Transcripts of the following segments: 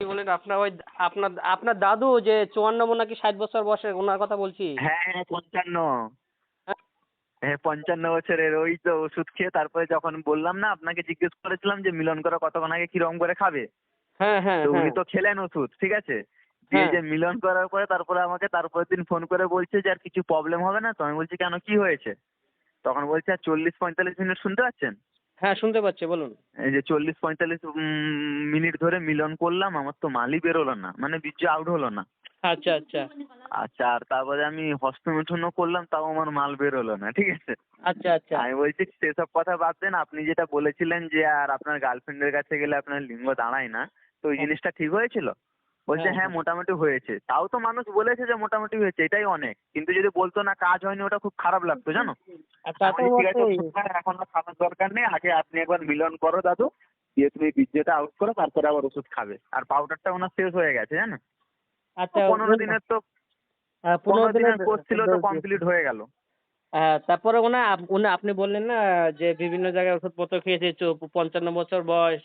কি বলেন আপনার ওই আপনার আপনার দাদু যে চুয়ান্ন নাকি ষাট বছর বয়সে ওনার কথা বলছি। হ্যাঁ হ্যাঁ পঞ্চান্ন। হ্যাঁ? হ্যাঁ পঞ্চান্ন বছরের ওই তো ওষুধ খেয়ে তারপরে যখন বললাম না আপনাকে জিজ্ঞেস করেছিলাম যে মিলন করা কতক্ষণ আগে কীরকম করে খাবে? হ্যাঁ হ্যাঁ তো উনি হ্যাঁ। তো খেলেন ওষুধ ঠিক আছে? দিয়ে হ্যাঁ। যে মিলন করার পরে তারপরে আমাকে তারপরের দিন ফোন করে বলছে যে আর কিছু প্রবলেম হবে না তো? আমি বলছি কেন? কি হয়েছে? তখন বলছে আর চল্লিশ পঁয়তাল্লিশ মিনিট শুনতে পাচ্ছেন? হ্যাঁ শুনতে পাচ্ছি বলুন। এই যে চল্লিশ পঁয়তাল্লিশ মিনিট ধরে মিলন করলাম আমার তো মালই বেরোলো না মানে বীর্য আউট হলো না। আচ্ছা আচ্ছা। আচ্ছা আর তারপরে আমি হস্তমিঠনও করলাম তাও আমার মাল বেরোলো না ঠিক আছে? আচ্ছা আচ্ছা। আমি বলছি সেসব কথা বাদ দেন আপনি যেটা বলেছিলেন যে আর আপনার গার্লফ্রেন্ডের কাছে গেলে আপনার লিঙ্গ দাঁড়ায় না তো ওই হ্যাঁ। জিনিসটা ঠিক হয়েছিল? বলছে হ্যাঁ, হ্যাঁ হ্যাঁ। মোটামুটি হয়েছে। তাও তো মানুষ বলেছে যে মোটামুটি হয়েছে এটাই অনেক। কিন্তু যদি বলতো না কাজ হয়নি ওটা খুব খারাপ লাগতো জানো। তোমার এখন খাওয়ার দরকার নেই আগে আপনি একবার মিলন করো দাদু দিয়ে তুমি বীর্যটা আউট করো তারপরে আবার ওষুধ খাবে। আর পাউডারটা ওনার শেষ হয়ে গেছে জানো? আচ্ছা পনেরো দিনের তো হ্যাঁ, পনেরো দিনের কোর্স ছিল তো কমপ্লিট হয়ে গেল। হ্যাঁ তারপরে ওনা আপ- আপনি বললেন না যে বিভিন্ন জায়গায় ওষুধপত্র খেয়েছে চো- পঞ্চান্ন বছর বয়স।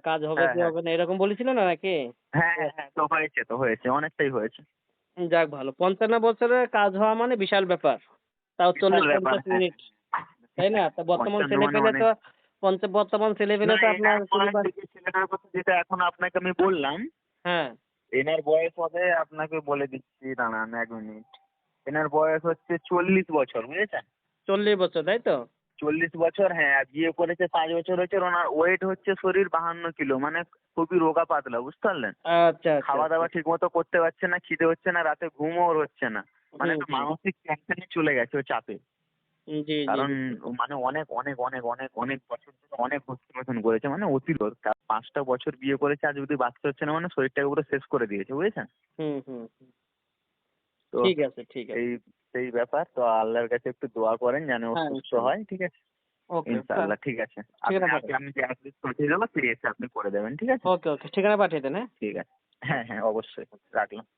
কাজ হবে হ্যাঁ, কি হ্যাঁ। হবে না এরকম বলেছিলেন না নাকি? হ্যাঁ হ্যাঁ হ্যাঁ তো হয়েছে তো হয়েছে অনেকটাই হয়েছে। যাক ভালো পঞ্চান্ন বছরের কাজ হওয়া মানে বিশাল ব্যাপার। তাও চল্লিশ পঞ্চাশ। মিনিট তাই না? তা বর্তমান ছেলে মানে পেলে তো। বর্তমান ছেলে পেলে তো আপনার ছেলেটার কথা যেটা এখন আপনাকে আমি বললাম। হ্যাঁ। এনার বয়স হবে আপনাকে বলে দিচ্ছি দাঁড়ান এক মিনিট। এনার বয়স হচ্ছে চল্লিশ বছর বুঝেছেন? চল্লিশ বছর তাই তো? চল্লিশ বছর হ্যাঁ বিয়ে করেছে পাঁচ বছর হয়েছে ওনার ওয়েট হচ্ছে শরীর বাহান্ন কিলো মানে খুবই রোগা পাতলা বুঝতে পারলেন? আচ্ছা আচ্ছা। খাওয়া দাওয়া ঠিক মতো করতে পারছে না খিদে হচ্ছে না রাতে ঘুমও ওর হচ্ছে না। মানে। মানসিক টেনশনে চলে গেছে ও চাপে। কারণ মানে অনেক অনেক অনেক অনেক অনেক বছর ধরে অনেক হস্তমোচন করেছে মানে তার পাঁচটা বছর বিয়ে করেছে আর যদি বাচ্চা হচ্ছে না মানে শরীরটাকে পুরো শেষ করে দিয়েছে বুঝেছেন? হুম হুম হুম। তো ঠিক আছে ঠিক আছে। এই সেই ব্যাপার তো আল্লাহর কাছে একটু দোয়া করেন যেন হ্যাঁ, সুস্থ হয় ঠিক আছে? ওকে ইনশাআল্লাহ ঠিক আছে। আপনি- আমি যে অ্যাড্রেস পাঠিয়ে দেবো সেই এসে আপনি করে দেবেন ঠিক আছে? ওকে ওকে ঠিকানা পাঠিয়ে দেন হ্যাঁ? ঠিক আছে। হ্যাঁ হ্যাঁ অবশ্যই রাখলাম।